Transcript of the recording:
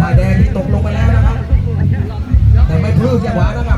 ฝ่ายแดงที่ตกลงไปแล้วนะครับ แต่ไม่พลื้จังหวะนะครับ